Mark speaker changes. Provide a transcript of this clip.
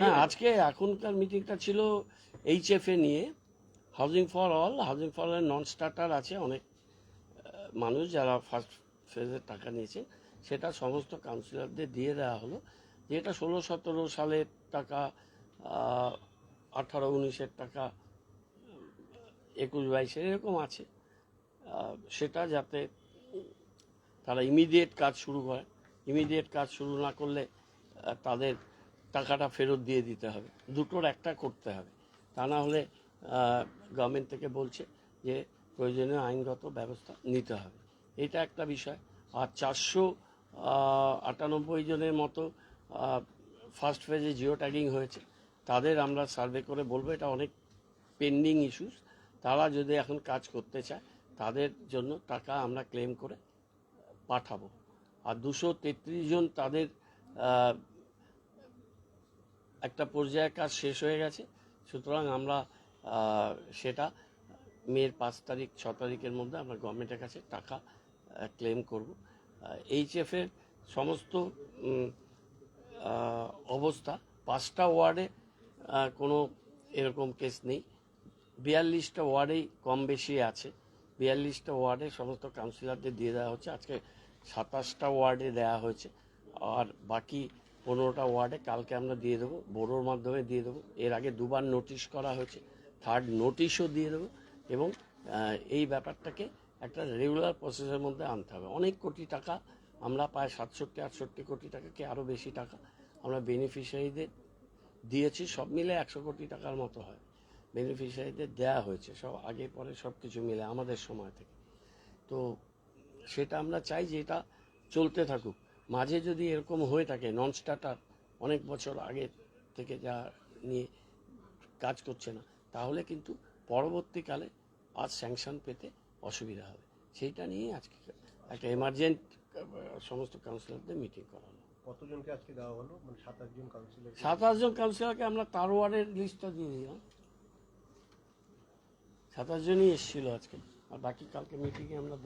Speaker 1: হ্যাঁ আজকে
Speaker 2: এখনকার মিটিংটা ছিল এইচএফএ নিয়ে। Housing for all housing for all non starter আছে অনেক মানুষ যারা ফার্স্ট ফেজের টাকা নিয়েছে। সেটা সমস্ত কাউন্সিলরদের দিয়ে দেওয়া হলো। যেটা ষোলো সতেরো সালের টাকা আঠারো উনিশের টাকা একুশ বাইশের এরকম আছে। সেটা যাতে তারা ইমিডিয়েট কাজ শুরু করে ইমিডিয়েট কাজ শুরু না করলে তাদের টাকাটা ফেরত দিয়ে দিতে হবে। দুটোর একটা করতে হবে। তা না হলে গভর্নমেন্ট থেকে বলছে যে প্রয়োজনীয় আইনগত ব্যবস্থা নিতে হবে। এটা একটা বিষয়। আর চারশো আটানব্বই জনের মতো ফার্স্ট ফেজে জিও ট্যাগিং হয়েছে। তাদের আমরা সার্ভে করে বলব, এটা অনেক পেন্ডিং ইস্যুস তারা যদি এখন কাজ করতে চায়, তাদের জন্য টাকা আমরা ক্লেম করে পাঠাবো। আর দুশো তেত্রিশ জন তাদের একটা পর্যায়ে কাজ শেষ হয়ে গেছে। সুতরাং আমরা সেটা মের পাঁচ তারিখ, ছ তারিখের মধ্যে আমরা গভর্নমেন্টের কাছে টাকা ক্লেম করব। এইচএফ এর সমস্ত অবস্থা, পাঁচটা ওয়ার্ডে কোনো এরকম কেস নেই। বিয়াল্লিশটা ওয়ার্ডেই কম বেশি আছে। বিয়াল্লিশটা ওয়ার্ডে সমস্ত কাউন্সিলরদের দিয়ে দেওয়া হচ্ছে। আজকে সাতাশটা ওয়ার্ডে দেওয়া হয়েছে। আর বাকি পনেরোটা ওয়ার্ডে কালকে আমরা দিয়ে দেবো, বোরোর মাধ্যমে দিয়ে দেবো। এর আগে দুবার নোটিশ করা হয়েছে, থার্ড নোটিশও দিয়ে দেবো এবং এই ব্যাপারটাকে একটা রেগুলার প্রসেসের মধ্যে আনতে হবে। অনেক কোটি টাকা, আমরা প্রায় সাতষট্টি, আটষট্টি কোটি টাকাকে আরও বেশি টাকা আমরা বেনিফিশিয়ারিদের দিয়েছি। সব মিলে একশো কোটি টাকার মতো হয়। বেনিফিশিয়ারিদের দেয়া হয়েছে সব আগে পরে সব কিছু মিলে আমাদের সময় থেকে। তো সেটা আমরা চাই যে এটা চলতে থাকুক। মাঝে যদি এরকম হয়ে থাকে নন স্টার্টার অনেক বছর আগে থেকে যা নিয়ে কাজ করছে না তাহলে কিন্তু পরবর্তীকালে আর স্যাংশন পেতে অসুবিধা হবে। সেইটা নিয়ে আজকে একটা এমার্জেন্ট সমস্ত কাউন্সিলরদের মিটিং করা হলো।
Speaker 1: কতজনকে আজকে দেওয়া হলো? মানে সাত আটজন কাউন্সিলর
Speaker 2: সাত আটজন কাউন্সিলরকে আমরা তার ওয়ার্ডের লিস্টটা দিয়ে দিলাম। সাতাশ জনই এসেছিল আজকে। আর বাকি কালকে মিটিংয়ে আমরা